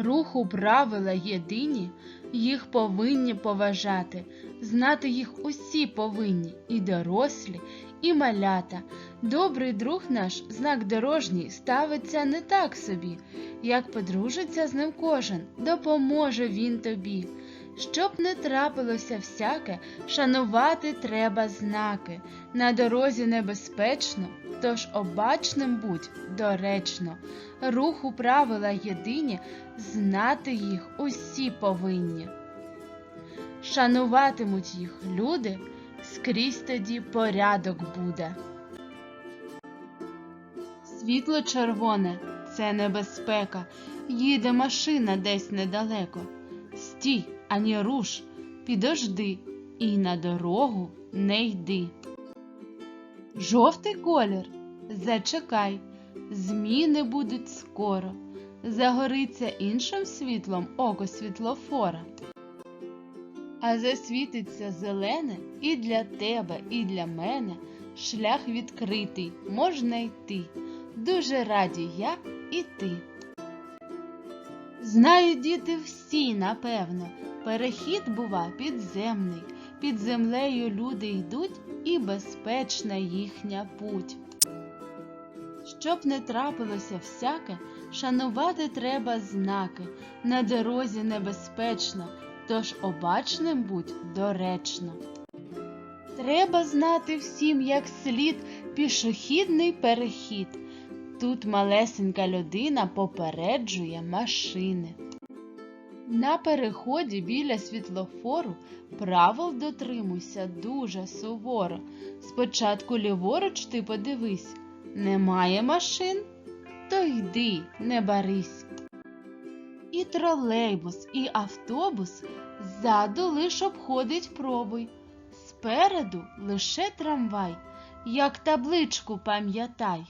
Руху правила єдині, їх повинні поважати, знати їх усі повинні, і дорослі, і малята. Добрий друг наш, знак дорожній, ставиться не так собі, як подружиться з ним кожен, допоможе він тобі. Щоб не трапилося всяке, шанувати треба знаки. На дорозі небезпечно, тож обачним будь доречно. Руху правила єдині, знати їх усі повинні. Шануватимуть їх люди, скрізь тоді порядок буде. Світло червоне це небезпека, їде машина десь недалеко. Стій, ані руш, підожди, і на дорогу не йди. Жовтий колір зачекай, зміни будуть скоро, загориться іншим світлом око світлофора. А засвітиться зелене і для тебе, і для мене шлях відкритий, можна йти. Дуже раді я і ти. Знають діти всі, напевно, перехід бува підземний. Під землею люди йдуть, і безпечна їхня путь. Щоб не трапилося всяке, шанувати треба знаки. На дорозі небезпечно, тож обачним будь доречно. Треба знати всім, як слід пішохідний перехід. Тут малесенька людина попереджує машини. На переході біля світлофору правил дотримуйся дуже суворо. Спочатку ліворуч ти подивись, немає машин, то йди, не барись. І тролейбус, і автобус ззаду лиш обходить пробуй, спереду лише трамвай, як табличку пам'ятай.